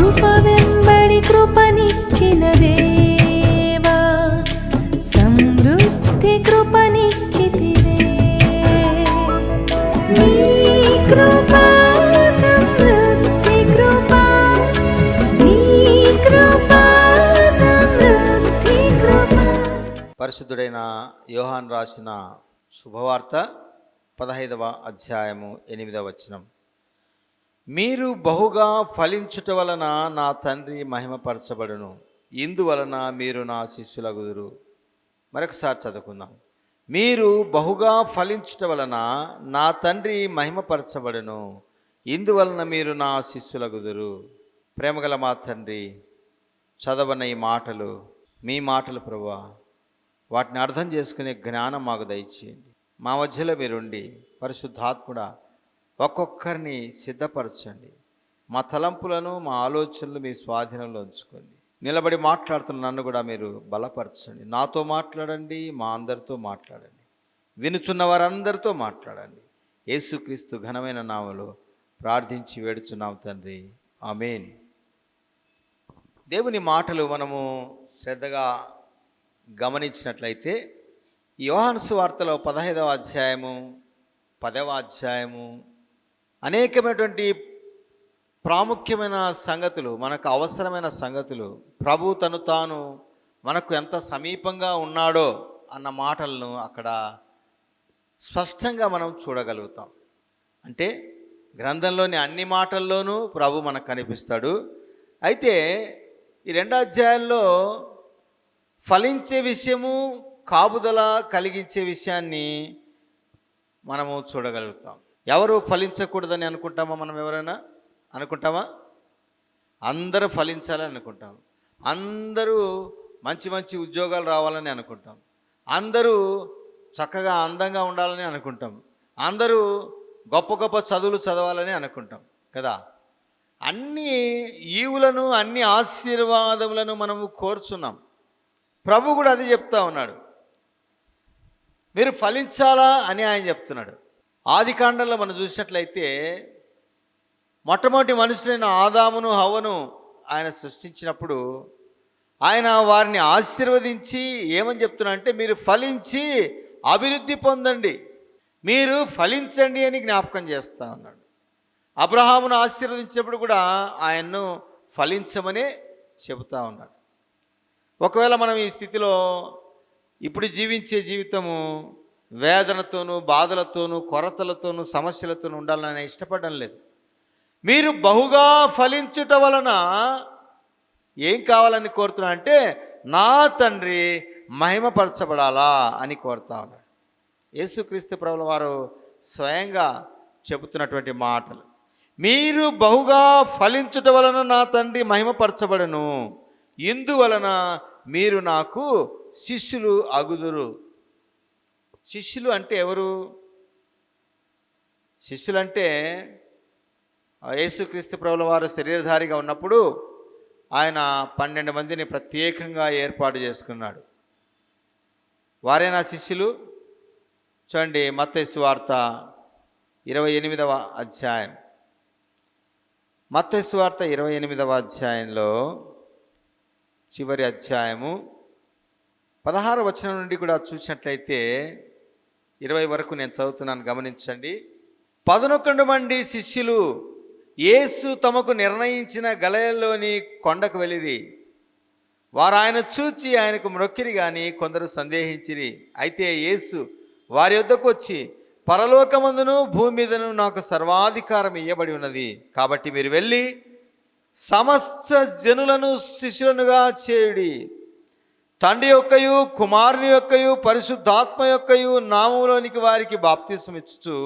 కృప వెంబడి కృపనిచ్చిన దేవా సమృద్ధి కృపనిచ్చితివే. నీ కృప సమృద్ధి కృప నీ కృప సమృద్ధి కృప. పరిశుద్ధుడైన యోహాన్ రాసిన శుభవార్త పదహైదవ అధ్యాయము ఎనిమిదవ వచనం. మీరు బహుగా ఫలించుట వలన నా తండ్రి మహిమపరచబడును. ఇందువలన మీరు నా శిష్యులగుదురు. మరొకసారి చదువుకుందాం. మీరు బహుగా ఫలించుట వలన నా తండ్రి మహిమపరచబడును. ఇందువలన మీరు నా శిష్యులగుదురు. ప్రేమగల మా తండ్రి చదవన ఈ మాటలు మీ మాటలు ప్రభా వాటిని అర్థం చేసుకునే జ్ఞానం మాకు దయచేయండి. మా మధ్యలో మీరుండి పరిశుద్ధాత్ముడా ఒక్కొక్కరిని సిద్ధపరచండి. మా తలంపులను మా ఆలోచనలు మీ స్వాధీనంలో ఉంచుకోండి. నిలబడి మాట్లాడుతున్న నన్ను కూడా మీరు బలపరచండి. నాతో మాట్లాడండి మా అందరితో మాట్లాడండి. వినుచున్న వారందరితో మాట్లాడండి. యేసుక్రీస్తు ఘనమైన నామలో ప్రార్థించి వేడుచున్నాం తండ్రి. ఆమెన్. దేవుని మాటలు మనము శ్రద్ధగా గమనించినట్లయితే ఈ యోహాను పదహైదవ అధ్యాయము పదవ అధ్యాయము అనేకమైనటువంటి ప్రాముఖ్యమైన సంగతులు మనకు అవసరమైన సంగతులు ప్రభు తను తాను మనకు ఎంత సమీపంగా ఉన్నాడో అన్న మాటలను అక్కడ స్పష్టంగా మనం చూడగలుగుతాం. అంటే గ్రంథంలోని అన్ని మాటల్లోనూ ప్రభు మనకు కనిపిస్తాడు. అయితే ఈ రెండు అధ్యాయాల్లో ఫలించే విషయము కాపుదల కలిగించే విషయాన్ని మనము చూడగలుగుతాం. ఎవరు ఫలించకూడదని అనుకుంటామా మనం ఎవరైనా? అనుకుంటామా? అందరూ ఫలించాలని అనుకుంటాం. అందరూ మంచి మంచి ఉద్యోగాలు రావాలని అనుకుంటాం. అందరూ చక్కగా అందంగా ఉండాలని అనుకుంటాం. అందరూ గొప్ప గొప్ప చదువులు చదవాలని అనుకుంటాం. కదా? అన్ని ఈవులను అన్ని ఆశీర్వాదములను మనము కోరుచున్నాం. ప్రభు కూడా అది చెప్తా ఉన్నాడు. మీరు ఫలించాలా అని ఆయన చెప్తున్నాడు. ఆది కాండంలో మనం చూసినట్లయితే మొట్టమొదటి మనుషులైన ఆదామును హవను ఆయన సృష్టించినప్పుడు ఆయన వారిని ఆశీర్వదించి ఏమని చెప్తున్నా అంటే మీరు ఫలించి అభివృద్ధి పొందండి. మీరు ఫలించండి అని జ్ఞాపకం చేస్తా ఉన్నాడు అబ్రహామును ఆశీర్వదించినప్పుడు కూడా ఆయన్ను ఫలించమనే చెబుతా ఉన్నాడు. ఒకవేళ మనం ఈ స్థితిలో ఇప్పుడు జీవించే జీవితము వేదనతోనూ బాధలతోనూ కొరతలతోనూ సమస్యలతోనూ ఉండాలని నేను ఇష్టపడడం లేదు. మీరు బహుగా ఫలించుట వలన ఏం కావాలని కోరుతున్నా అంటే నా తండ్రి మహిమపరచబడాలా అని కోరుతా ఉన్నాడు. యేసుక్రీస్తు ప్రభుల వారు స్వయంగా చెబుతున్నటువంటి మాటలు. మీరు బహుగా ఫలించుట వలన నా తండ్రి మహిమపరచబడను. ఇందువలన మీరు నాకు శిష్యులు అగుదురు. శిష్యులు అంటే ఎవరు? శిష్యులు అంటే యేసుక్రీస్తు ప్రభుల వారు శరీరధారిగా ఉన్నప్పుడు ఆయన పన్నెండు మందిని ప్రత్యేకంగా ఏర్పాటు చేసుకున్నాడు. వారేనా శిష్యులు? చూడండి మత్తైసు వార్త ఇరవై ఎనిమిదవ అధ్యాయం. మత్తయి వార్త ఇరవై ఎనిమిదవ అధ్యాయంలో చివరి అధ్యాయము పదహారు వచనం నుండి కూడా చూసినట్లయితే ఇరవై వరకు నేను చదువుతున్నాను గమనించండి. పదనొకండు మంది శిష్యులు యేసు తమకు నిర్ణయించిన గలయలోని కొండకు వెళ్ళిరి. వారు ఆయన చూచి ఆయనకు మ్రొక్కిరి కానీ కొందరు సందేహించిరి. అయితే యేసు వారి వద్దకు వచ్చి పరలోకమందును భూమి మీదను నాకు సర్వాధికారం ఇవ్వబడి ఉన్నది. కాబట్టి మీరు వెళ్ళి సమస్త జనులను శిష్యులనుగా చేయుడి. తండ్రి యొక్కయు కుమారుని యొక్కయు పరిశుద్ధాత్మ యొక్కయు నామంలోనికి వారికి బాప్తిసం ఇచ్చు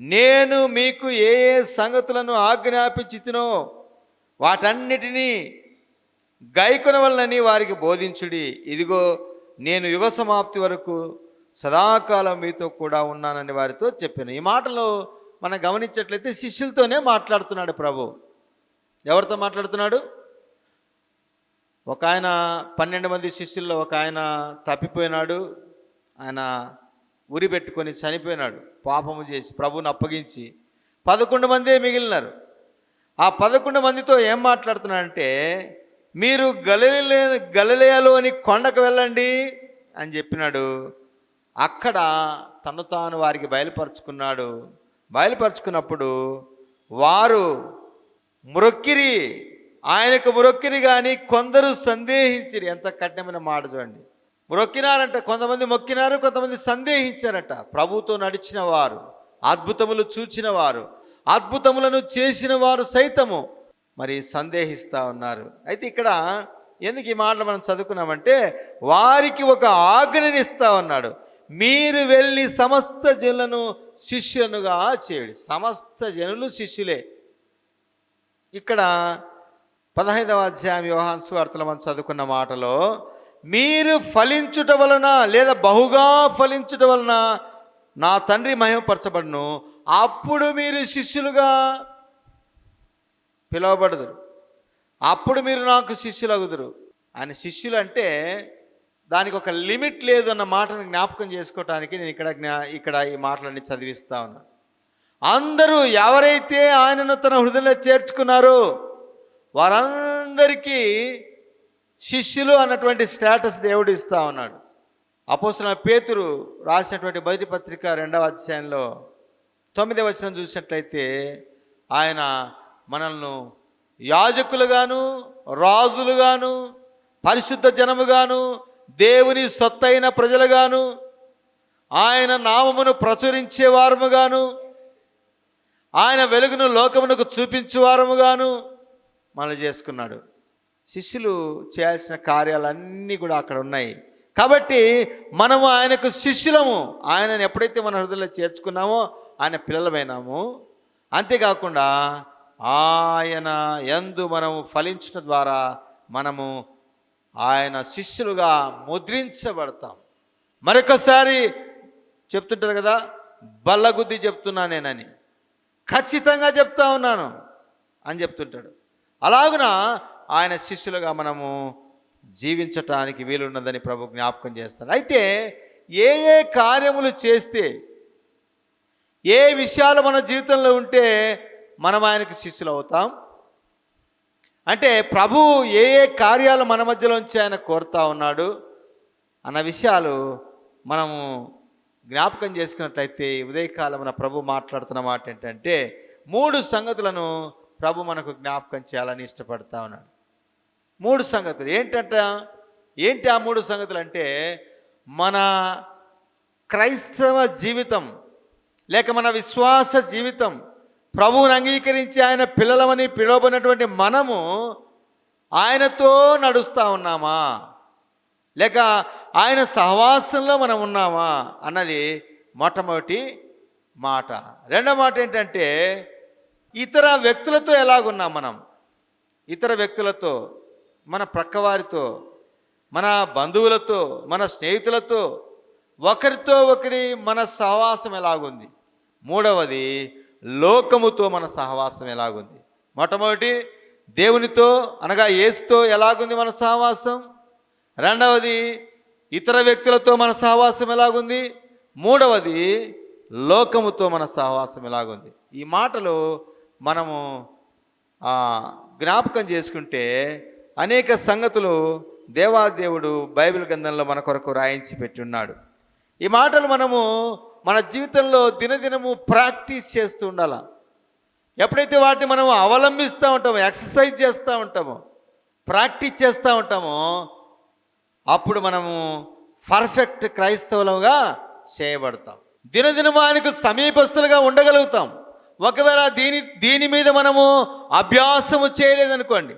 నేను మీకు ఏ ఏ సంగతులను ఆజ్ఞాపించితినో వాటన్నిటినీ గైకొనవలనని వారికి బోధించుడి. ఇదిగో నేను యుగ సమాప్తి వరకు సదాకాలం మీతో కూడా ఉన్నానని వారితో చెప్పాను. ఈ మాటలో మనం గమనించట్లయితే శిష్యులతోనే మాట్లాడుతున్నాడు ప్రభు. ఎవరితో మాట్లాడుతున్నాడు? ఒక ఆయన పన్నెండు మంది శిష్యుల్లో ఒక ఆయన తప్పిపోయినాడు. ఆయన ఉరి పెట్టుకొని చనిపోయినాడు. పాపము చేసి ప్రభువుని అప్పగించి. పదకొండు మందే మిగిలినారు. ఆ పదకొండు మందితో ఏం మాట్లాడుతున్నానంటే మీరు గలలే గలలేయలోని కొండకు వెళ్ళండి అని చెప్పినాడు. అక్కడ తను తాను వారికి బయలుపరుచుకున్నాడు. బయలుపరుచుకున్నప్పుడు వారు మ్రొక్కిరి ఆయనకు మ్రొక్కిరి కానీ కొందరు సందేహించిరి. ఎంత కఠినమైన మాట చూడండి. మొరొక్కినారంట కొంతమంది మొక్కినారు కొంతమంది సందేహించారట. ప్రభుతో నడిచిన వారు అద్భుతములు చూచిన వారు అద్భుతములను చేసిన వారు సైతము. మరి సందేహిస్తూ ఉన్నారు. అయితే ఇక్కడ ఎందుకు ఈ మాటలు మనం చదువుకున్నామంటే వారికి ఒక ఆజ్ఞని ఇస్తా ఉన్నాడు. మీరు వెళ్ళి సమస్త జనులను శిష్యునుగా చేయడు. సమస్త జనులు శిష్యులే. ఇక్కడ పదహైదవ అధ్యాయం యోహాన్ సువార్తలో మనం చదువుకున్న మాటలో మీరు ఫలించుట వలన లేదా బహుగా ఫలించుట వలన నా తండ్రి మహిమపరచబడును. అప్పుడు మీరు శిష్యులుగా పిలువబడదురు. అప్పుడు మీరు నాకు శిష్యులు అగుదురు ఆయన శిష్యులు అంటే దానికి ఒక లిమిట్ లేదు అన్న మాటను జ్ఞాపకం చేసుకోవటానికి నేను ఇక్కడ జ్ఞా ఇక్కడ ఈ మాటలన్నీ చదివిస్తా ఉన్నా. అందరూ ఎవరైతే ఆయనను తన హృదయంలో చేర్చుకున్నారో వారందరికీ శిష్యులు అన్నటువంటి స్టేటస్ దేవుడు ఇస్తా ఉన్నాడు. అపోస్తున్న పేతురు రాసినటువంటి మొదటి పత్రిక రెండవ అధ్యాయంలో తొమ్మిది వచనం చూసినట్లయితే ఆయన మనల్ని యాజకులుగాను రాజులుగాను పరిశుద్ధ జనముగాను దేవుని సొత్తైన ప్రజలుగాను ఆయన నామమును ప్రచురించేవారముగాను ఆయన వెలుగును లోకమునకు చూపించువారముగాను మనం చేసుకున్నాడు. శిష్యులు చేయాల్సిన కార్యాలన్నీ కూడా అక్కడ ఉన్నాయి. కాబట్టి మనము ఆయనకు శిష్యులము. ఆయనను ఎప్పుడైతే మన హృదయంలో చేర్చుకున్నామో ఆయన పిల్లలమైనాము. అంతేకాకుండా ఆయన ఎందు మనము ఫలించడం ద్వారా మనము ఆయన శిష్యులుగా ముద్రించబడతాం. మరొకసారి చెప్తుంటారు కదా బల్లగుద్ది చెప్తున్నా నేనని. ఖచ్చితంగా చెప్తా ఉన్నాను అని చెప్తుంటాడు. అలాగున ఆయన శిష్యులుగా మనము జీవించటానికి వీలున్నదని ప్రభు జ్ఞాపకం చేస్తాడు అయితే ఏ ఏ కార్యములు చేస్తే ఏ విషయాలు మన జీవితంలో ఉంటే మనం ఆయనకు శిష్యులు అవుతాం? అంటే ప్రభు ఏ ఏ కార్యాలు మన మధ్యలోంచి ఆయన కోరుతా ఉన్నాడు అన్న విషయాలు మనము జ్ఞాపకం చేసుకున్నట్లయితే ఈ ఉదయకాలమున ప్రభు మాట్లాడుతున్న మాట ఏంటంటే మూడు సంగతులను ప్రభు మనకు జ్ఞాపకం చేయాలని ఇష్టపడతా ఉన్నాడు. మూడు సంగతులు. ఏంటంట? ఏంటి ఆ మూడు సంగతులు అంటే మన క్రైస్తవ జీవితం లేక మన విశ్వాస జీవితం ప్రభువుని అంగీకరించి ఆయన పిల్లలమని పిలువబడినటువంటి మనము ఆయనతో నడుస్తూ ఉన్నామా? లేక ఆయన సహవాసంలో మనం ఉన్నామా? అన్నది మొట్టమొదటి మాట. రెండో మాట ఏంటంటే ఇతర వ్యక్తులతో ఎలాగున్నాం మనం? ఇతర వ్యక్తులతో మన ప్రక్కవారితో మన బంధువులతో మన స్నేహితులతో ఒకరితో ఒకరి మన సహవాసం ఎలాగుంది? మూడవది లోకముతో మన సహవాసం ఎలాగుంది? మొట్టమొదటి దేవునితో అనగా ఏసుతో ఎలాగుంది మన సహవాసం? రెండవది ఇతర వ్యక్తులతో మన సహవాసం ఎలాగుంది? మూడవది లోకముతో మన సహవాసం ఎలాగుంది? ఈ మాటలు మనము జ్ఞాపకం చేసుకుంటే అనేక సంగతులు దేవాదేవుడు బైబిల్ గ్రంథంలో మన కొరకు రాయించి పెట్టి ఉన్నాడు ఈ మాటలు మనము మన జీవితంలో దినదినము ప్రాక్టీస్ చేస్తూ ఉండాల. ఎప్పుడైతే వాటిని మనం అవలంబిస్తూ ఉంటామో ఎక్సర్సైజ్ చేస్తూ ఉంటామో ప్రాక్టీస్ చేస్తూ ఉంటామో అప్పుడు మనము పర్ఫెక్ట్ క్రైస్తవులుగా చేయబడతాం. దినదినమానికి సమీపస్తులుగా ఉండగలుగుతాం. ఒకవేళ దీని దీని మీద మనము అభ్యాసము చేయలేదనుకోండి.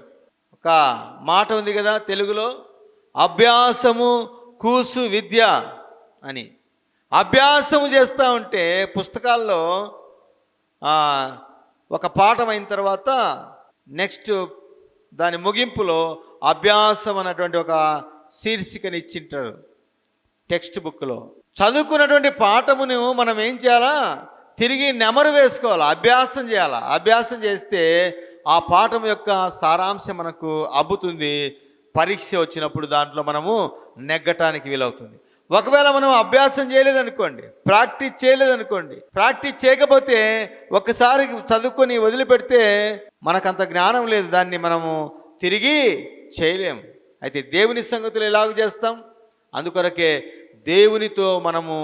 ఒక మాట ఉంది కదా తెలుగులో అభ్యాసము కూసు విద్య అని. అభ్యాసము చేస్తూ ఉంటే పుస్తకాల్లో ఒక పాఠం అయిన తర్వాత నెక్స్ట్ దాని ముగింపులో అభ్యాసం అన్నటువంటి ఒక శీర్షికని ఇచ్చింటారు టెక్స్ట్ బుక్లో. చదువుకున్నటువంటి పాఠమును మనం ఏం చేయాలా? తిరిగి నెమరు వేసుకోవాలి? అభ్యాసం చేయాలా? అభ్యాసం చేస్తే ఆ పాఠం యొక్క సారాంశం మనకు అబ్బుతుంది. పరీక్ష వచ్చినప్పుడు దాంట్లో మనము నెగ్గటానికి వీలవుతుంది. ఒకవేళ మనం అభ్యాసం చేయలేదనుకోండి ప్రాక్టీస్ చేయలేదనుకోండి ప్రాక్టీస్ చేయకపోతే ఒకసారి చదువుకొని వదిలిపెడితే మనకంత జ్ఞానం లేదు. దాన్ని మనము తిరిగి చేయలేము. అయితే దేవుని సంగతులు ఎలాగ చేస్తాం? అందుకొరకే దేవునితో మనము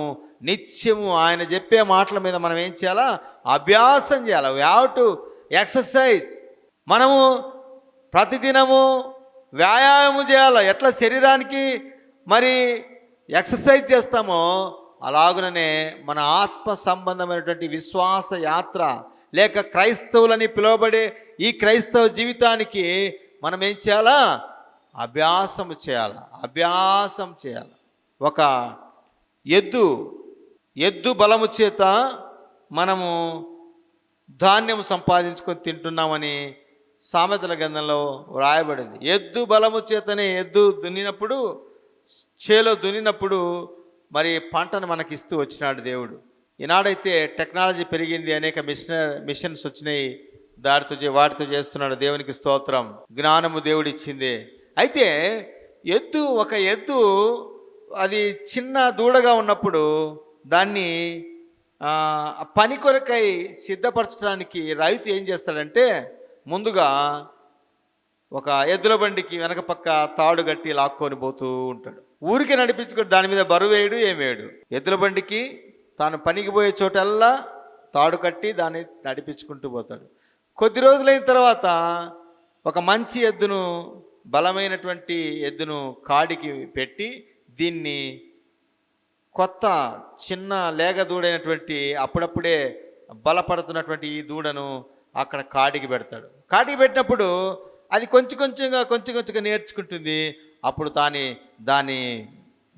నిత్యము ఆయన చెప్పే మాటల మీద మనం ఏం చేయాలా? అభ్యాసం చేయాలి? వీ టు ఎక్సర్సైజ్ మనము ప్రతిదినము వ్యాయామం చేయాలి? ఎట్లా శరీరానికి మరి ఎక్సర్సైజ్ చేస్తామో అలాగుననే మన ఆత్మ సంబంధమైనటువంటి విశ్వాస యాత్ర లేక క్రైస్తవులని పిలువబడే ఈ క్రైస్తవ జీవితానికి మనం ఏం చేయాలా? అభ్యాసం చేయాలి? అభ్యాసం చేయాలి? ఒక ఎద్దు ఎద్దు బలము చేత మనము ధాన్యం సంపాదించుకొని తింటున్నామని సామెతల గ్రంథంలో వ్రాయబడింది. ఎద్దు బలము చేతనే ఎద్దు దున్నినప్పుడు చేలో దున్నినప్పుడు మరి పంటను మనకి ఇస్తూ వచ్చినాడు దేవుడు. ఈనాడైతే టెక్నాలజీ పెరిగింది అనేక మిషన్ మిషన్స్ వచ్చినాయి. దారితో చే- వాటితో చేస్తున్నాడు దేవునికి స్తోత్రం. జ్ఞానము దేవుడు ఇచ్చింది అయితే ఎద్దు ఒక ఎద్దు అది చిన్న దూడగా ఉన్నప్పుడు దాన్ని పని కొరకై సిద్ధపరచడానికి రైతు ఏం చేస్తాడంటే ముందుగా ఒక ఎద్దుల బండికి వెనక పక్క తాడు కట్టి లాక్కొని పోతూ ఉంటాడు. ఊరికి నడిపించుకుని దాని మీద బరువు వేయడు ఏం వేయడు. ఎద్దుల బండికి తాను పనికి పోయే చోటల్లా తాడు కట్టి దాన్ని నడిపించుకుంటూ పోతాడు. కొద్ది రోజులైన తర్వాత ఒక మంచి ఎద్దును బలమైనటువంటి ఎద్దును కాడికి పెట్టి దీన్ని కొత్త చిన్న లేగ దూడైనటువంటి అప్పుడప్పుడే బలపడుతున్నటువంటి ఈ దూడను అక్కడ కాడికి పెడతాడు. కాడికి పెట్టినప్పుడు అది కొంచెం కొంచెంగా కొంచెం కొంచెంగా నేర్చుకుంటుంది. అప్పుడు దాని దాని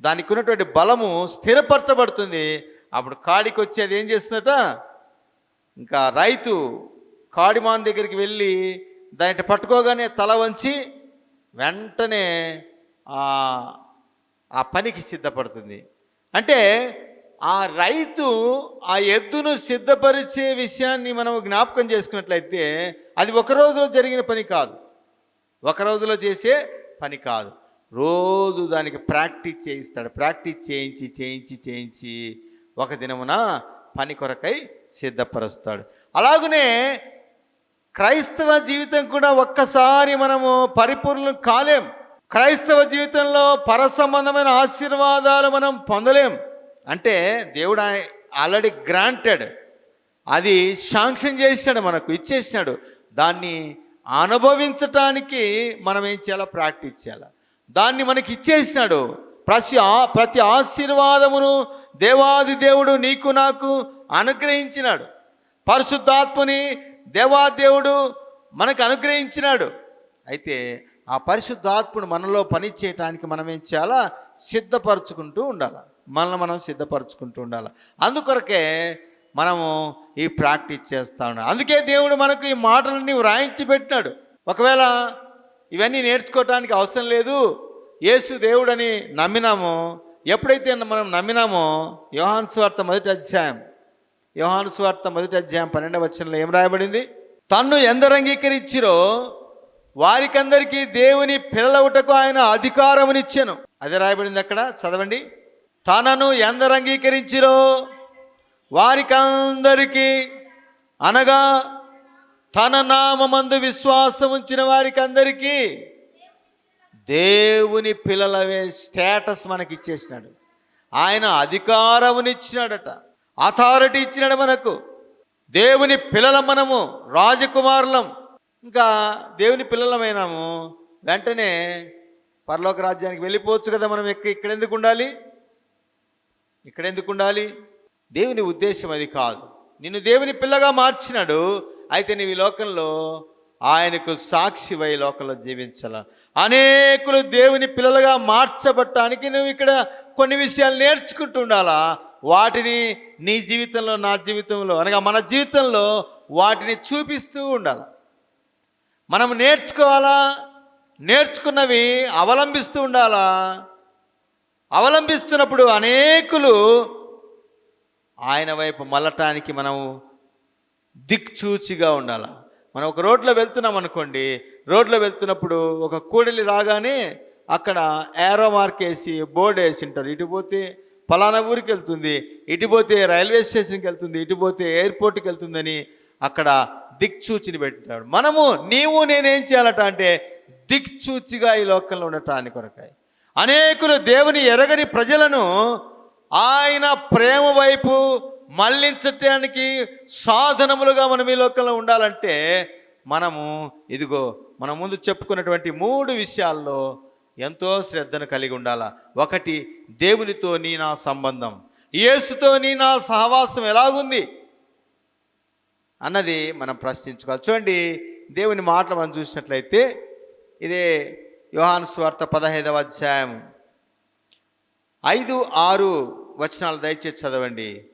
దానికి ఉన్నటువంటి బలము స్థిరపరచబడుతుంది. అప్పుడు కాడికి వచ్చి అది ఏం చేస్తుందట? ఇంకా రైతు కాడిమాన్ దగ్గరికి వెళ్ళి దాని పట్టుకోగానే తల వంచి వెంటనే ఆ పనికి సిద్ధపడుతుంది. అంటే ఆ రైతు ఆ ఎద్దును సిద్ధపరిచే విషయాన్ని మనం జ్ఞాపకం చేసుకున్నట్లయితే అది ఒక రోజులో జరిగిన పని కాదు. ఒక రోజులో చేసే పని కాదు. రోజు దానికి ప్రాక్టీస్ చేయిస్తాడు. ప్రాక్టీస్ చేయించి చేయించి చేయించి ఒక దినమున పని కొరకై సిద్ధపరుస్తాడు. అలాగనే క్రైస్తవ జీవితం కూడా ఒక్కసారి మనము పరిపూర్ణం కాలేం. క్రైస్తవ జీవితంలో పరసంబంధమైన ఆశీర్వాదాలు మనం పొందలేం. అంటే దేవుడు ఆల్రెడీ గ్రాంటెడ్. అది శాంక్షన్ చేసినాడు మనకు ఇచ్చేసినాడు దాన్ని అనుభవించటానికి మనం ఏం చేయాలో? ప్రాక్టీస్ చేయాలి? దాన్ని మనకి ఇచ్చేసినాడు. ప్రతి ఆ ప్రతి ఆశీర్వాదమును దేవాది దేవుడు నీకు నాకు అనుగ్రహించినాడు. పరిశుద్ధాత్మని దేవాదేవుడు మనకు అనుగ్రహించినాడు. అయితే ఆ పరిశుద్ధాత్ముడు మనలో పని చేయటానికి మనం ఏం చేయాలా? సిద్ధపరచుకుంటూ ఉండాలి? మనల్ని మనం సిద్ధపరచుకుంటూ ఉండాలి? అందుకొరకే మనము ఈ ప్రాక్టీస్ చేస్తా ఉన్నాం. అందుకే దేవుడు మనకు ఈ మాటలని వ్రాయించి పెట్టినాడు. ఒకవేళ ఇవన్నీ నేర్చుకోవటానికి అవసరం లేదు యేసు దేవుడని నమ్మినామో ఎప్పుడైతే మనం నమ్మినామో యోహాన్ స్వార్థ మొదటి అధ్యాయం యోహాను స్వార్థ మొదటి అధ్యాయం పన్నెండవ వచనంలో ఏం రాయబడింది? తన్ను ఎందరు అంగీకరించిరో వారికందరికీ దేవుని పిల్లలవుటకు ఆయన అధికారమునిచ్చాను. అది రాయబడింది అక్కడ చదవండి. తనను ఎందరు అంగీకరించిరో వారికందరికీ అనగా తన నామందు విశ్వాసం ఉంచిన వారికి అందరికీ దేవుని పిల్లలవే స్టేటస్ మనకి ఇచ్చేసినాడు ఆయన అధికారమునిచ్చినాడట అథారిటీ ఇచ్చినాడు మనకు. దేవుని పిల్లల మనము రాజకుమారులం. ఇంకా దేవుని పిల్లలమైనాము వెంటనే పరలోక రాజ్యానికి వెళ్ళిపోవచ్చు కదా మనం ఎక్క ఇక్కడ ఎందుకు ఉండాలి? ఇక్కడ ఎందుకు ఉండాలి? దేవుని ఉద్దేశం అది కాదు. నిన్ను దేవుని పిల్లగా మార్చినాడు అయితే నీవు ఈ లోకంలో ఆయనకు సాక్షివై లోకంలో జీవించాల. అనేకులు దేవుని పిల్లలుగా మార్చబట్టానికి నువ్వు ఇక్కడ కొన్ని విషయాలు నేర్చుకుంటూ ఉండాలా? వాటిని నీ జీవితంలో నా జీవితంలో అనగా మన జీవితంలో వాటిని చూపిస్తూ ఉండాలి. మనం నేర్చుకోవాలా? నేర్చుకున్నవి అవలంబిస్తూ ఉండాలా? అవలంబిస్తున్నప్పుడు అనేకులు ఆయన వైపు మళ్ళటానికి మనం దిక్చూచిగా ఉండాల? మనం ఒక రోడ్లో వెళ్తున్నాం అనుకోండి రోడ్లో వెళ్తున్నప్పుడు ఒక కూడలి రాగానే అక్కడ ఏరో మార్క్ వేసి బోర్డు వేసి ఉంటారు. ఇటు పోతే ఫలానా ఊరికి వెళ్తుంది ఇటు పోతే రైల్వే స్టేషన్కి వెళ్తుంది ఇటు పోతే ఎయిర్పోర్ట్కి వెళ్తుందని అక్కడ దిక్చూచిని పెట్టాడు మనము నీవు నేనేం చేయాలట అంటే దిక్చూచిగా ఈ లోకంలో ఉండటానికి కొరకాయి అనేకులు దేవుని ఎరగని ప్రజలను ఆయన ప్రేమ వైపు మళ్ళించటానికి సాధనములుగా మనం ఈ లోకంలో ఉండాలంటే మనము ఇదిగో మన ముందు చెప్పుకున్నటువంటి మూడు విషయాల్లో ఎంతో శ్రద్ధను కలిగి ఉండాల. ఒకటి దేవునితో నీ నా సంబంధం. యేసుతో నీ నా సహవాసం ఎలాగుంది? అన్నది మనం ప్రశ్నించుకోవాలి. చూడండి దేవుని మాటలు మనం చూసినట్లయితే ఇదే యోహాను స్వార్త పదహైదవ అధ్యాయం. ఐదు ఆరు వచనాలు దయచేసి చదవండి.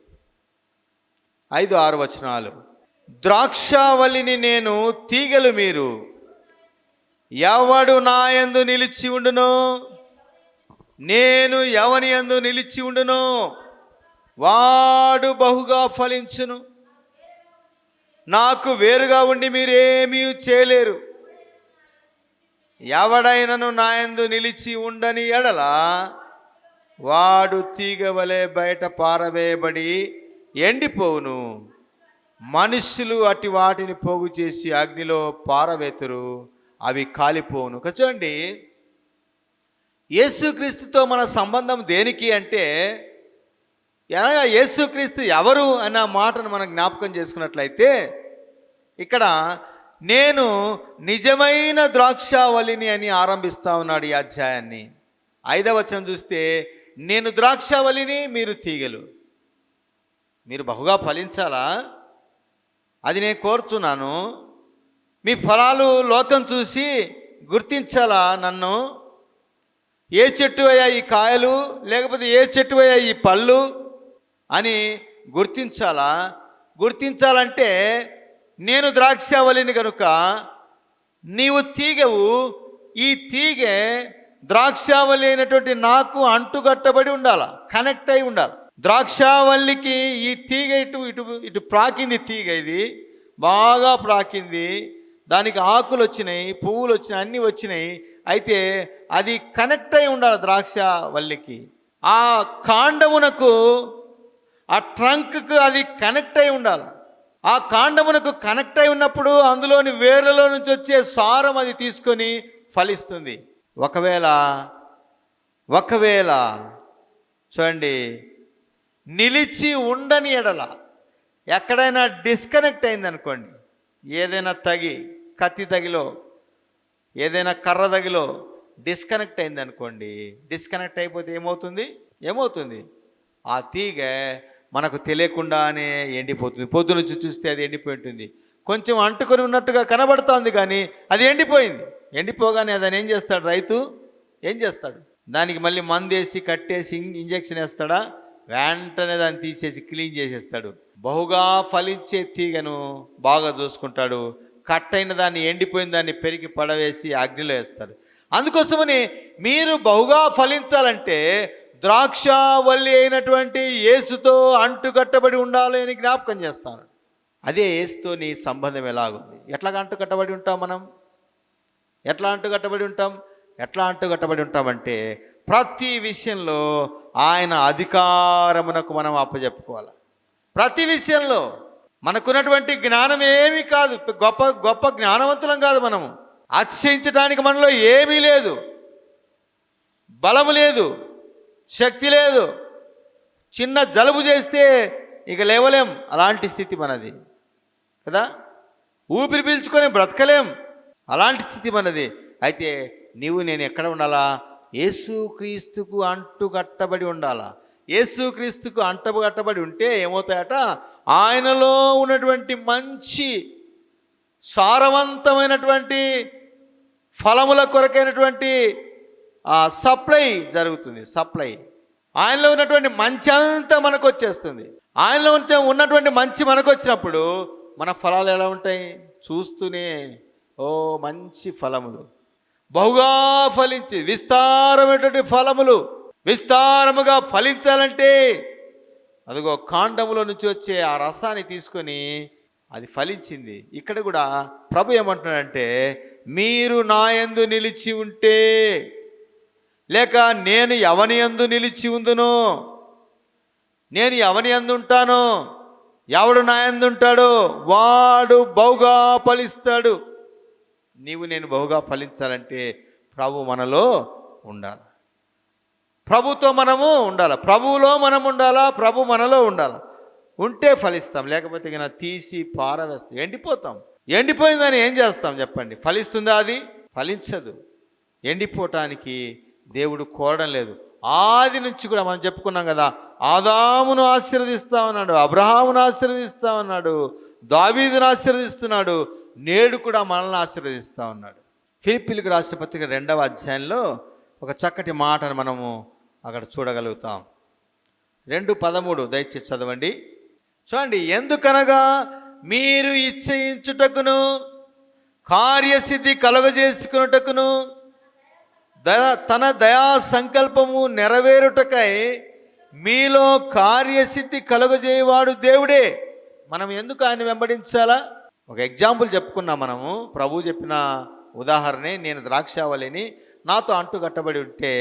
ఐదు ఆరు వచనాలు. ద్రాక్షావళిని నేను తీగలు మీరు ఎవడు నా యందు నిలిచి ఉండును నేను ఎవని యందు నిలిచి ఉండును వాడు బహుగా ఫలించును. నాకు వేరుగా ఉండి మీరేమీ చేయలేరు. ఎవడైనను నాయందు నిలిచి ఉండని ఎడల వాడు తీగవలే బయట పారవేయబడి ఎండిపోవును. మనుష్యులు అట్టి వాటిని పోగు చేసి అగ్నిలో పారవేతురు అవి కాలిపోవును. చూడండి యేసుక్రీస్తుతో మన సంబంధం దేనికి అంటే ఎలాగా యేసుక్రీస్తు ఎవరు అన్న మాటను మనం జ్ఞాపకం చేసుకున్నట్లయితే ఇక్కడ నేను నిజమైన ద్రాక్షావళిని అని ఆరంభిస్తా ఉన్నాడు ఈ అధ్యాయాన్ని. ఐదవ వచనం చూస్తే నేను ద్రాక్షావళిని మీరు తీగలు. మీరు బహుగా ఫలించాలా? అది నేను కోరుచున్నాను. మీ ఫలాలు లోకం చూసి గుర్తించాలా నన్ను? ఏ చెట్టు అయ్యా ఈ కాయలు? లేకపోతే ఏ చెట్టు అయ్యా ఈ పళ్ళు? అని గుర్తించాలా? గుర్తించాలంటే నేను ద్రాక్షావళిని కనుక నీవు తీగవు ఈ తీగె ద్రాక్షావళి అయినటువంటి నాకు అంటుగట్టబడి ఉండాల? కనెక్ట్ అయి ఉండాలి? ద్రాక్షావల్లికి ఈ తీగ ఇటు ఇటు ఇటు ప్రాకింది తీగ ఇది బాగా ప్రాకింది. దానికి ఆకులు వచ్చినాయి పువ్వులు వచ్చినాయి అన్నీ వచ్చినాయి. అయితే అది కనెక్ట్ అయి ఉండాలి ద్రాక్షావల్లికి ఆ కాండమునకు ఆ ట్రంక్కు అది కనెక్ట్ అయి ఉండాలి. ఆ కాండమునకు కనెక్ట్ అయి ఉన్నప్పుడు అందులోని వేర్లలో నుంచి వచ్చే సారం అది తీసుకొని ఫలిస్తుంది. ఒకవేళ ఒకవేళ చూడండి నిలిచి ఉండని ఎడల ఎక్కడైనా డిస్కనెక్ట్ అయిందనుకోండి ఏదైనా తగి కత్తి తగిలో ఏదైనా కర్ర తగిలో డిస్కనెక్ట్ అయిందనుకోండి డిస్కనెక్ట్ అయిపోతే ఏమవుతుంది? ఏమవుతుంది? ఆ తీగ మనకు తెలియకుండానే ఎండిపోతుంది. పొద్దున చూస్తే అది ఎండిపోయి ఉంటుంది. కొంచెం అంటుకొని ఉన్నట్టుగా కనబడుతోంది కానీ అది ఎండిపోయింది. ఎండిపోగానే అదని ఏం చేస్తాడు రైతు? ఏం చేస్తాడు? దానికి మళ్ళీ మందేసి కట్టేసి ఇం- ఇంజెక్షన్ వేస్తాడా? వెంటనే దాన్ని తీసేసి క్లీన్ చేసేస్తాడు. బహుగా ఫలించే తీగను బాగా చూసుకుంటాడు. కట్ అయిన దాన్ని ఎండిపోయిన దాన్ని పెరిగి పడవేసి అగ్నిలో వేస్తాడు. అందుకోసమని మీరు బహుగా ఫలించాలంటే ద్రాక్షవల్లి అయినటువంటి యేసుతో అంటుకట్టబడి ఉండాలి అని జ్ఞాపకం చేస్తాను. అదే యేసుతో నీ సంబంధం ఎలాగుంది? ఎట్లాగా అంటుకట్టబడి ఉంటాం మనం? ఎట్లా అంటుకట్టబడి ఉంటాం? ఎట్లా అంటుకట్టబడి ఉంటామంటే ప్రతి విషయంలో ఆయన అధికారమునకు మనం అప్పజెప్పుకోవాలి. ప్రతి విషయంలో మనకున్నటువంటి జ్ఞానం ఏమీ కాదు. గొప్ప గొప్ప జ్ఞానవంతులం కాదు మనము. అతిశయించడానికి మనలో ఏమీ లేదు. బలము లేదు. శక్తి లేదు. చిన్న జలుబు చేస్తే ఇక లేవలేం. అలాంటి స్థితి మనది. కదా? ఊపిరి పీల్చుకొని బ్రతకలేం. అలాంటి స్థితి మనది. అయితే నీవు నేను ఎక్కడ ఉండాలా? యేసుక్రీస్తుకు అంటుకట్టబడి ఉండాలా? యేసుక్రీస్తుకు అంటుకట్టబడి ఉంటే ఏమవుతాయట? ఆయనలో ఉన్నటువంటి మంచి సారవంతమైనటువంటి ఫలముల కొరకైనటువంటి సప్లై జరుగుతుంది సప్లై. ఆయనలో ఉన్నటువంటి మంచి అంతా మనకు వచ్చేస్తుంది ఆయనలో ఉన్నటువంటి మంచి మనకు వచ్చినప్పుడు మన ఫలాలు ఎలా ఉంటాయి? చూస్తూనే ఓ మంచి ఫలములు. బహుగా ఫలించి విస్తారమైనటువంటి ఫలములు. విస్తారముగా ఫలించాలంటే అదిగో కాండములో నుంచి వచ్చే ఆ రసాన్ని తీసుకొని అది ఫలించింది. ఇక్కడ కూడా ప్రభు ఏమంటున్నాడంటే మీరు నాయందు నిలిచి ఉంటే లేక నేను ఎవని యందు నిలిచి ఉందును? నేను ఎవని యందు ఉంటాను ఎవడు నా ఎందుంటాడు వాడు బహుగా ఫలిస్తాడు. నీవు నేను బహుగా ఫలించాలంటే ప్రభు మనలో ఉండాలి. ప్రభుతో మనము ఉండాలి. ప్రభువులో మనం ఉండాలా? ప్రభు మనలో ఉండాలి. ఉంటే ఫలిస్తాం. లేకపోతే ఇక తీసి పారవేస్తాం. ఎండిపోతాం. ఎండిపోయిందని ఏం చేస్తాం? చెప్పండి. ఫలిస్తుందా అది? ఫలించదు. ఎండిపోవటానికి దేవుడు కోరడం లేదు. ఆది నుంచి కూడా మనం చెప్పుకున్నాం కదా ఆదామును ఆశీర్వదిస్తా ఉన్నాడు అబ్రహామును ఆశీర్వదిస్తా ఉన్నాడు దావీదును ఆశీర్వదిస్తున్నాడు నేడు కూడా మనల్ని ఆశీర్వదిస్తా ఉన్నాడు. ఫిలిపిలకు రాష్ట్రపతికి రెండవ అధ్యాయంలో ఒక చక్కటి మాటను మనము అక్కడ చూడగలుగుతాం. రెండు పదమూడు దయచేసి చదవండి. చూడండి ఎందుకనగా మీరు ఇచ్చయించుటకును కార్యసిద్ధి కలుగజేసుకున్నటకును దయా తన దయా సంకల్పము నెరవేరుటకై మీలో కార్యసిద్ధి కలుగజేయవాడు దేవుడే. మనం ఎందుకు ఆయన వెంబడించాలా? ఒక ఎగ్జాంపుల్ చెప్పుకున్నాం మనము. ప్రభు చెప్పిన ఉదాహరణే నేను ద్రాక్షావళిని నాతో అంటు కట్టబడి ఉంటే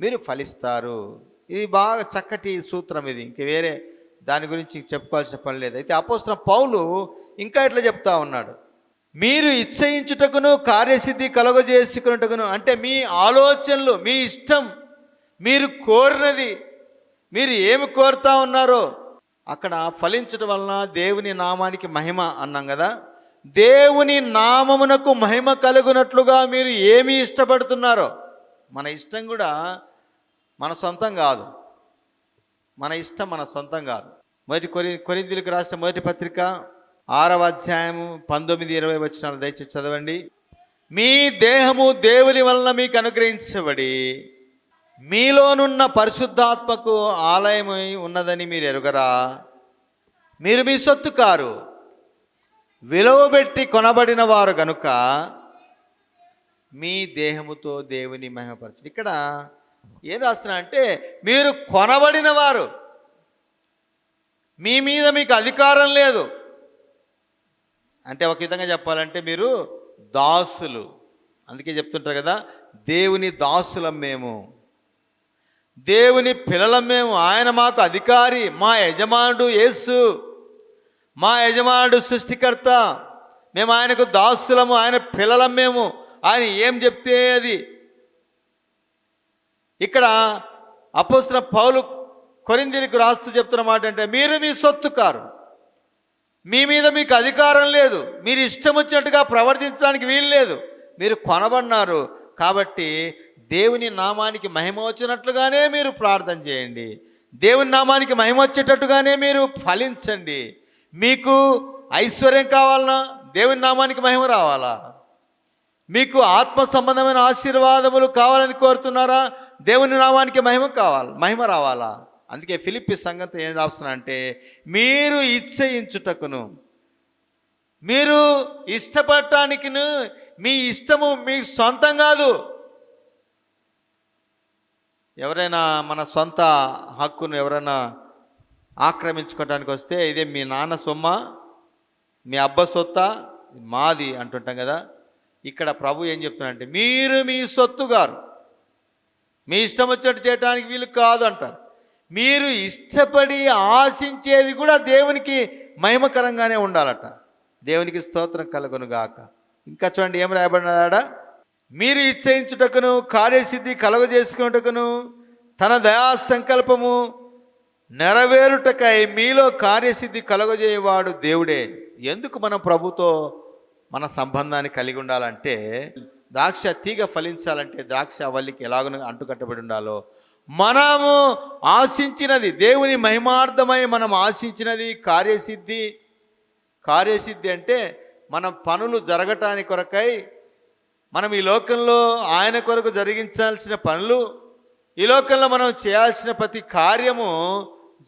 మీరు ఫలిస్తారు. ఇది బాగా చక్కటి సూత్రం ఇది. ఇంక వేరే దాని గురించి చెప్పుకోవాల్సిన పని లేదు. అయితే అపోస్తున్న పౌలు ఇంకా ఇట్లా చెప్తా ఉన్నాడు? మీరు ఇచ్చయించుటకును కార్యసిద్ధి కలుగజేసుకున్నటకును అంటే మీ ఆలోచనలు మీ ఇష్టం మీరు కోరినది మీరు ఏమి కోరుతా ఉన్నారో అక్కడ ఫలించడం వలన దేవుని నామానికి మహిమ అన్నాం కదా. దేవుని నామమునకు మహిమ కలుగునట్లుగా మీరు ఏమి ఇష్టపడుతున్నారో మన ఇష్టం కూడా మన సొంతం కాదు. మన ఇష్టం మన సొంతం కాదు. మొదటి కొరి కొరిందులకు రాసిన మొదటి పత్రిక ఆరవ అధ్యాయము పంతొమ్మిది ఇరవై వచ్చినాలు దయచేసి చదవండి. మీ దేహము దేవుని వలన మీకు అనుగ్రహించబడి మీలోనున్న పరిశుద్ధాత్మకు ఆలయమై ఉన్నదని మీరు ఎరుగరా? మీరు మీ సొత్తు కారు విలువబెట్టి కొనబడిన వారు గనుక మీ దేహముతో దేవుని మహిమపరచు. ఇక్కడ ఏం రాస్తున్నా అంటే మీరు కొనబడిన వారు మీ మీద మీకు అధికారం లేదు. అంటే ఒక విధంగా చెప్పాలంటే మీరు దాసులు. అందుకే చెప్తుంటారు కదా దేవుని దాసులం మేము. దేవుని పిల్లలం మేము. ఆయన మాకు అధికారి మా యజమానుడు యేసు. మా యజమానుడు సృష్టికర్త. మేము ఆయనకు దాసులము ఆయన పిల్లలం మేము. ఆయన ఏం చెప్తే అది. ఇక్కడ అపోస్తున్న పౌలు కొరిందిరికి రాస్తూ చెప్తున్న మాట అంటే మీరు మీ సొత్తు కారు మీ మీద మీకు అధికారం లేదు. మీరు ఇష్టం వచ్చినట్టుగా ప్రవర్తించడానికి వీలు లేదు. మీరు కొనబడినారు కాబట్టి దేవుని నామానికి మహిమ వచ్చినట్లుగానే మీరు ప్రార్థన చేయండి. దేవుని నామానికి మహిమ వచ్చేటట్టుగానే మీరు ఫలించండి. మీకు ఐశ్వర్యం కావాలన్నా దేవుని నామానికి మహిమ రావాలా? మీకు ఆత్మ సంబంధమైన ఆశీర్వాదములు కావాలని కోరుతున్నారా? దేవుని నామానికి మహిమ కావాలి? మహిమ రావాలా? అందుకే ఫిలిప్పి సంగతి ఏం రాస్తున్నా అంటే మీరు ఇచ్చయించుటకును మీరు ఇష్టపడటానికిను మీ ఇష్టము మీ సొంతం కాదు. ఎవరైనా మన సొంత హక్కును ఎవరైనా ఆక్రమించుకోవడానికి వస్తే ఇదే మీ నాన్న సొమ్మ మీ అబ్బ సొత్త మాది అంటుంటాం కదా. ఇక్కడ ప్రభు ఏం చెప్తున్నాడంటే మీరు మీ సొత్తు గారు. మీ ఇష్టం వచ్చినట్టు చేయడానికి వీలు కాదు అంటాడు మీరు ఇష్టపడి ఆశించేది కూడా దేవునికి మహిమకరంగానే ఉండాలట. దేవునికి స్తోత్రం కలుగునుగాక. ఇంకా చూడండి ఏం రాయబడినదాడా? మీరు ఇచ్చయించుటకును కార్యసిద్ధి కలుగజేసుకున్నటకును తన దయా సంకల్పము నెరవేరుటకై మీలో కార్యసిద్ధి కలుగజేయవాడు దేవుడే. ఎందుకు మనం ప్రభుతో మన సంబంధాన్ని కలిగి ఉండాలంటే ద్రాక్ష తీగ ఫలించాలంటే ద్రాక్ష వల్లికి ఎలాగో అంటుకట్టబడి ఉండాలో మనము ఆశించినది దేవుని మహిమార్థమై మనం ఆశించినది కార్యసిద్ధి. కార్యసిద్ధి అంటే మన పనులు జరగటానికి కొరకై మనం ఈ లోకంలో ఆయన కొరకు జరిగించాల్సిన పనులు ఈ లోకంలో మనం చేయాల్సిన ప్రతి కార్యము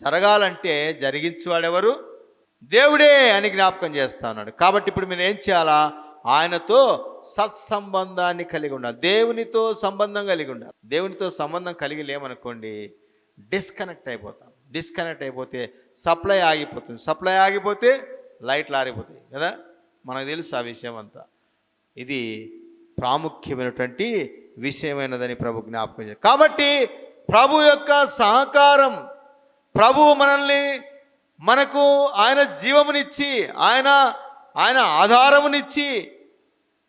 జరగాలంటే జరిగించేవాడెవరు? దేవుడే అని జ్ఞాపకం చేస్తా ఉన్నాడు. కాబట్టి ఇప్పుడు మీరు ఏం చేయాలా? ఆయనతో సత్సంబంధాన్ని కలిగి ఉండాలి. దేవునితో సంబంధం కలిగి ఉండాలి. దేవునితో సంబంధం కలిగి లేమనుకోండి డిస్కనెక్ట్ అయిపోతాం. డిస్కనెక్ట్ అయిపోతే సప్లై ఆగిపోతుంది. సప్లై ఆగిపోతే లైట్లు ఆరిపోతాయి కదా? మనకు తెలుసు ఆ విషయం అంతా. ఇది ప్రాముఖ్యమైనటువంటి విషయమైనదని ప్రభు జ్ఞాపకం చేశారు కాబట్టి ప్రభు యొక్క సహకారం ప్రభు మనల్ని మనకు ఆయన జీవమునిచ్చి ఆయన ఆయన ఆధారమునిచ్చి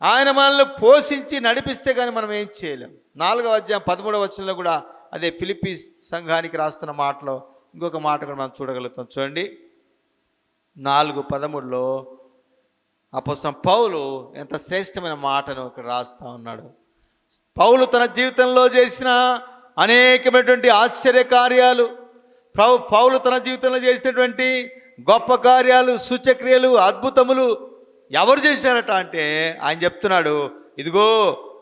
ఆయన మనల్ని పోషించి నడిపిస్తే కానీ మనం ఏం చేయలేం. నాలుగవ అధ్యాయం పదమూడవ వచనంలో కూడా అదే ఫిలిపి సంఘానికి రాస్తున్న మాటలో ఇంకొక మాట కూడా మనం చూడగలుగుతాం. చూడండి. నాలుగు పదమూడులో అపోసం పౌలు ఎంత శ్రేష్టమైన మాటను ఇక్కడ రాస్తా ఉన్నాడు. పౌలు తన జీవితంలో చేసిన అనేకమైనటువంటి ఆశ్చర్య కార్యాలు ప్రభు పౌలు తన జీవితంలో చేసినటువంటి గొప్ప కార్యాలు సూచక్రియలు అద్భుతములు ఎవరు చేశారట అంటే ఆయన చెప్తున్నాడు ఇదిగో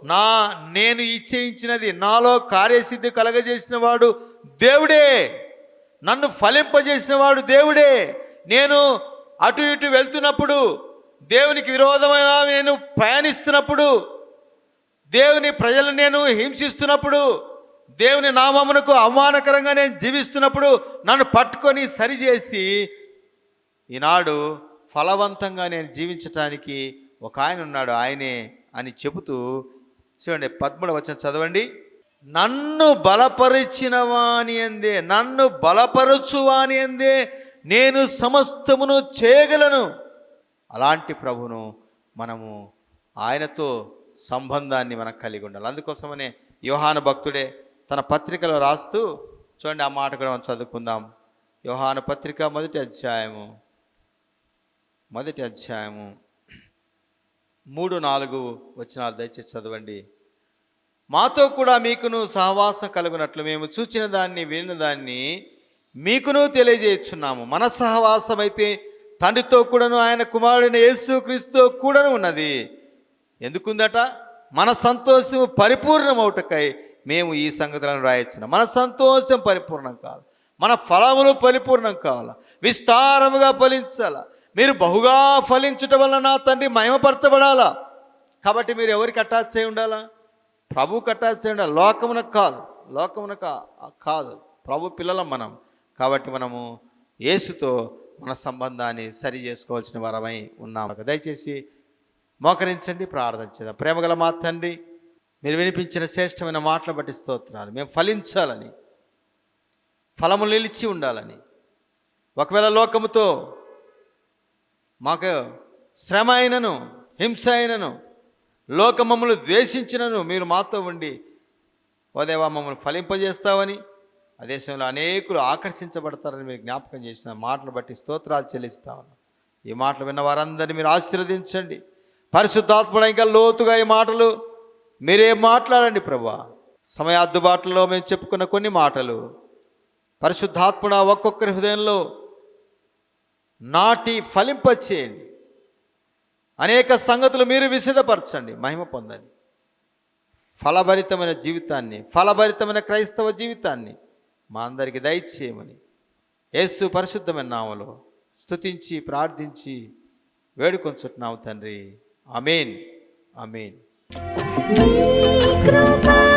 నా నేను ఇచ్చేయించినది నాలో కార్యసిద్ధి కలగజేసిన వాడు దేవుడే నన్ను ఫలింపజేసిన వాడు దేవుడే నేను అటు ఇటు వెళ్తున్నప్పుడు దేవునికి విరోధమైన నేను ప్రయాణిస్తున్నప్పుడు దేవుని ప్రజలు నేను హింసిస్తున్నప్పుడు దేవుని నామమునకు అవమానకరంగా నేను జీవిస్తున్నప్పుడు నన్ను పట్టుకొని సరిచేసి ఈనాడు ఫలవంతంగా నేను జీవించటానికి ఒక ఆయన ఉన్నాడు ఆయనే అని చెబుతూ చూడండి పద్మూడు వచ్చిన చదవండి. నన్ను బలపరిచిన వాని అందే నన్ను బలపరచువాని అందే నేను సమస్తమును చేయగలను. అలాంటి ప్రభును మనము ఆయనతో సంబంధాన్ని మనం కలిగి ఉండాలి. అందుకోసమనే యోహాను భక్తుడే తన పత్రికలో రాస్తూ చూడండి ఆ మాట కూడా మనం చదువుకుందాం. యోహాను పత్రిక మొదటి అధ్యాయము. మొదటి అధ్యాయము మూడు నాలుగు వచనాలు దయచేసి చదవండి. మాతో కూడా మీకును సహవాసం కలుగునట్లు మేము చూచిన దాన్ని వినిన దాన్ని మీకును తెలియజేస్తున్నాము మన సహవాసం అయితే తండ్రితో కూడాను ఆయన కుమారుడైన యేసు క్రీస్తుతో కూడాను ఉన్నది. ఎందుకుందట? మన సంతోషం పరిపూర్ణమవుటకై మేము ఈ సంగతులను రాయొచ్చున్నాం. మన సంతోషం పరిపూర్ణం కావాలి మన ఫలములు పరిపూర్ణం కావాలి? విస్తారముగా ఫలించాలా? మీరు బహుగా ఫలించటం వలన నా తండ్రి మహిమపరచబడాలా? కాబట్టి మీరు ఎవరికి అటాచ్ చేయి ఉండాలా? ప్రభువుకి అటాచ్ అయి ఉండాలి? లోకమునకు కాదు. లోకమునకు కాదు. ప్రభు పిల్లలం మనం. కాబట్టి మనము యేసుతో మన సంబంధాన్ని సరి చేసుకోవాల్సిన వారమై ఉన్నాము దయచేసి మోకరించండి ప్రార్థన చేద్దాం. ప్రేమగల మా తండ్రి మీరు వినిపించిన శ్రేష్టమైన మాటలు బట్టి స్తోత్రాలు. మేము ఫలించాలని ఫలము నిలిచి ఉండాలని. ఒకవేళ లోకముతో మాకు శ్రమ అయినను హింస అయినను లోక మమ్మల్ని ద్వేషించినను మీరు మాతో ఉండి ఓదేవా మమ్మల్ని ఫలింపజేస్తావని ఆ దేశంలో అనేకులు ఆకర్షించబడతారని మీరు జ్ఞాపకం చేసిన మాటలు బట్టి స్తోత్రాలు చెల్లిస్తా ఉన్నాం. ఈ మాటలు విన్న వారందరినీ మీరు ఆశీర్వదించండి. పరిశుద్ధాత్మడ ఇంకా లోతుగా ఈ మాటలు మీరే మాట్లాడండి ప్రభా. సమయ అద్దుబాటులో మేము చెప్పుకున్న కొన్ని మాటలు పరిశుద్ధాత్మడ ఒక్కొక్కరి హృదయంలో నాటి ఫలింపచేయండి. అనేక సంగతులు మీరు విసిదపరచండి మహిమ పొందండి. ఫలభరితమైన జీవితాన్ని ఫలభరితమైన క్రైస్తవ జీవితాన్ని మా అందరికి దయచేయమని యేసు పరిశుద్ధమైన నామలో స్తుతించి ప్రార్థించి వేడుకొంచుతున్నాము తండ్రి. అమేన్ అమేన్ కృపా